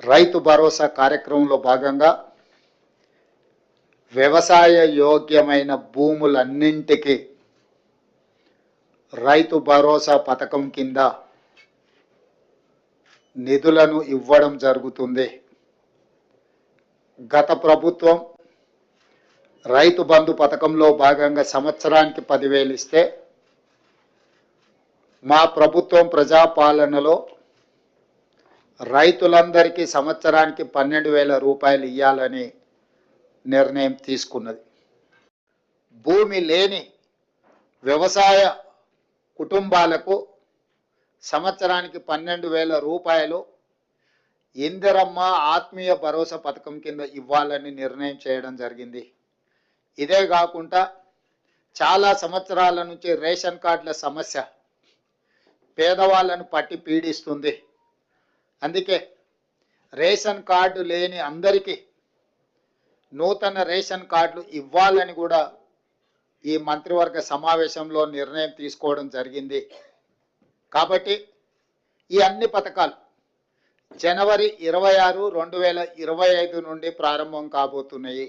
రైతు భరోసా కార్యక్రమంలో భాగంగా వ్యవసాయ యోగ్యమైన భూములన్నింటికి రైతు భరోసా పథకం కింద నిధులను ఇవ్వడం జరుగుతుంది. గత ప్రభుత్వం రైతు బంధు పథకంలో భాగంగా సంవత్సరానికి పదివేలు ఇస్తే మా ప్రభుత్వం ప్రజాపాలనలో రైతులందరికీ సంవత్సరానికి పన్నెండు వేల రూపాయలు ఇవ్వాలని నిర్ణయం తీసుకున్నది. భూమి లేని వ్యవసాయ కుటుంబాలకు సంవత్సరానికి పన్నెండు వేల రూపాయలు ఇందిరమ్మ ఆత్మీయ భరోసా పథకం కింద ఇవ్వాలని నిర్ణయం చేయడం జరిగింది. ఇదే కాకుండా చాలా సంవత్సరాల నుంచి రేషన్ కార్డుల సమస్య పేదవాళ్ళను పట్టి పీడిస్తుంది. అందుకే రేషన్ కార్డు లేని అందరికీ నూతన రేషన్ కార్డులు ఇవ్వాలని కూడా ఈ మంత్రివర్గ సమావేశంలో నిర్ణయం తీసుకోవడం జరిగింది. కాబట్టి ఈ అన్ని పథకాలు జనవరి ఇరవై ఆరు రెండు వేల ఇరవై ఐదు నుండి ప్రారంభం కాబోతున్నాయి.